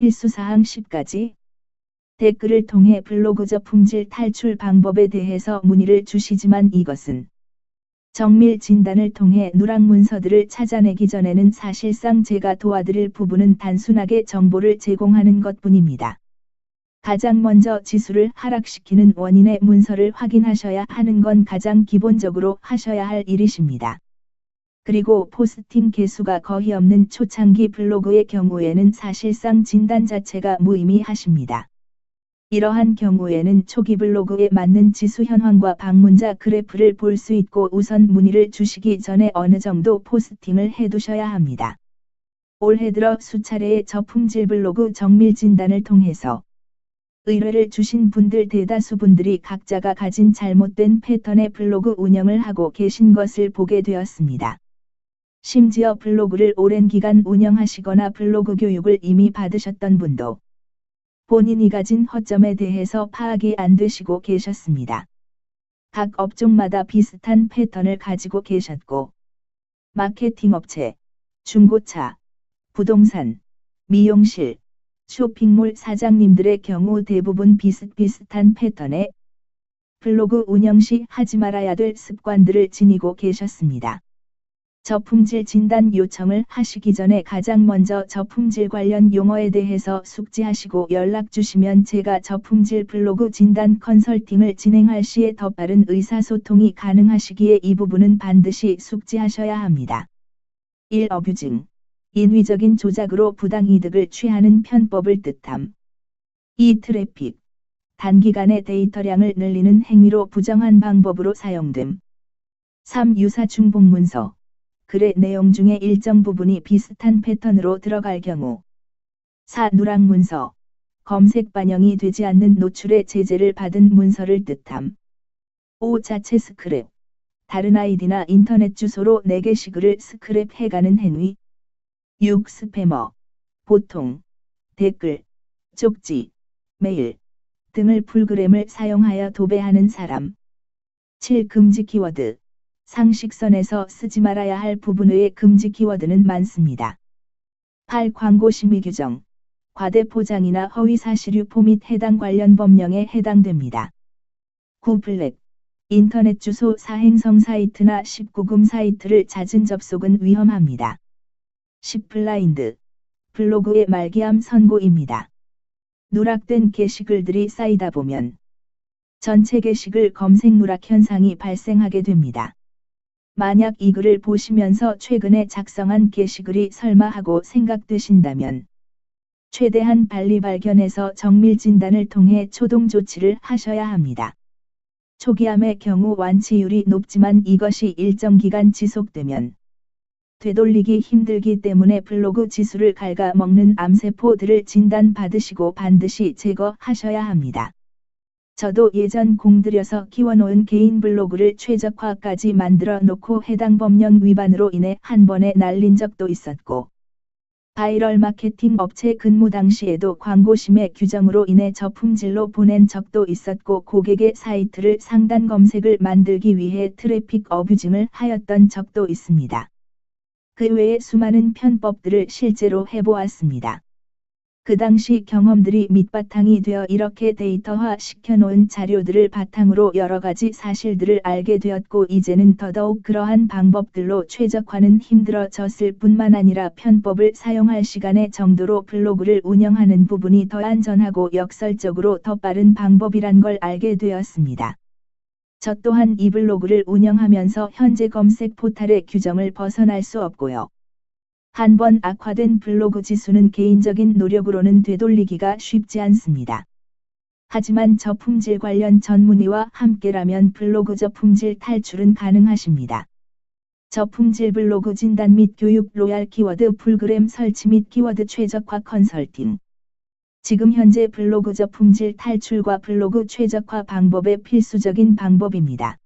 필수사항 10가지 댓글을 통해 블로그 저 품질 탈출 방법에 대해서 문의를 주시지만 이것은 정밀 진단을 통해 누락 문서들을 찾아내기 전에는 사실상 제가 도와드릴 부분은 단순하게 정보를 제공하는 것 뿐입니다. 가장 먼저 지수를 하락시키는 원인의 문서를 확인하셔야 하는 건 가장 기본적으로 하셔야 할 일이십니다. 그리고 포스팅 개수가 거의 없는 초창기 블로그의 경우에는 사실상 진단 자체가 무의미하십니다. 이러한 경우에는 초기 블로그에 맞는 지수 현황과 방문자 그래프를 볼 수 있고 우선 문의를 주시기 전에 어느 정도 포스팅을 해두셔야 합니다. 올해 들어 수차례의 저품질 블로그 정밀 진단을 통해서 의뢰를 주신 분들 대다수 분들이 각자가 가진 잘못된 패턴의 블로그 운영을 하고 계신 것을 보게 되었습니다. 심지어 블로그를 오랜 기간 운영하시거나 블로그 교육을 이미 받으셨던 분도 본인이 가진 허점에 대해서 파악이 안 되시고 계셨습니다. 각 업종마다 비슷한 패턴을 가지고 계셨고, 마케팅 업체, 중고차, 부동산, 미용실, 쇼핑몰 사장님들의 경우 대부분 비슷비슷한 패턴의 블로그 운영 시 하지 말아야 될 습관들을 지니고 계셨습니다. 저품질 진단 요청을 하시기 전에 가장 먼저 저품질 관련 용어에 대해서 숙지하시고 연락 주시면 제가 저품질 블로그 진단 컨설팅을 진행할 시에 더 빠른 의사소통이 가능하시기에 이 부분은 반드시 숙지하셔야 합니다. 1. 어뷰징. 인위적인 조작으로 부당이득을 취하는 편법을 뜻함. 2. 트래픽. 단기간에 데이터량을 늘리는 행위로 부정한 방법으로 사용됨. 3. 유사 중복 문서. 글의 내용 중에 일정 부분이 비슷한 패턴으로 들어갈 경우. 4. 누락 문서. 검색 반영이 되지 않는 노출의 제재를 받은 문서를 뜻함. 5. 자체 스크랩. 다른 아이디나 인터넷 주소로 4개 시글을 스크랩 해가는 행위. 6. 스패머 보통. 댓글, 쪽지, 메일. 등을 풀그램을 사용하여 도배하는 사람. 7. 금지 키워드 상식선에서 쓰지 말아야 할 부분 외의 금지 키워드는 많습니다. 8. 광고 심의 규정. 과대 포장이나 허위 사실 유포 및 해당 관련 법령에 해당됩니다. 9. 블랙. 인터넷 주소 사행성 사이트나 19금 사이트를 잦은 접속은 위험합니다. 10. 블라인드. 블로그의 말기암 선고입니다. 누락된 게시글들이 쌓이다 보면 전체 게시글 검색 누락 현상이 발생하게 됩니다. 만약 이 글을 보시면서 최근에 작성한 게시글이 설마 하고 생각되신다면 최대한 빨리 발견해서 정밀 진단을 통해 초동 조치를 하셔야 합니다. 초기암의 경우 완치율이 높지만 이것이 일정 기간 지속되면 되돌리기 힘들기 때문에 블로그 지수를 갉아먹는 암세포들을 진단받으시고 반드시 제거하셔야 합니다. 저도 예전 공들여서 키워놓은 개인 블로그를 최적화까지 만들어 놓고 해당 법령 위반으로 인해 한 번에 날린 적도 있었고 바이럴 마케팅 업체 근무 당시에도 광고심의 규정으로 인해 저품질로 보낸 적도 있었고 고객의 사이트를 상단 검색을 만들기 위해 트래픽 어뷰징을 하였던 적도 있습니다. 그 외에 수많은 편법들을 실제로 해보았습니다. 그 당시 경험들이 밑바탕이 되어 이렇게 데이터화 시켜놓은 자료들을 바탕으로 여러 가지 사실들을 알게 되었고 이제는 더더욱 그러한 방법들로 최적화는 힘들어졌을 뿐만 아니라 편법을 사용할 시간의 정도로 블로그를 운영하는 부분이 더 안전하고 역설적으로 더 빠른 방법이란 걸 알게 되었습니다. 저 또한 이 블로그를 운영하면서 현재 검색 포탈의 규정을 벗어날 수 없고요. 한번 악화된 블로그 지수는 개인적인 노력으로는 되돌리기가 쉽지 않습니다. 하지만 저품질 관련 전문의와 함께라면 블로그 저품질 탈출은 가능하십니다. 저품질 블로그 진단 및 교육 로얄 키워드 풀그램 설치 및 키워드 최적화 컨설팅. 지금 현재 블로그 저품질 탈출과 블로그 최적화 방법의 필수적인 방법입니다.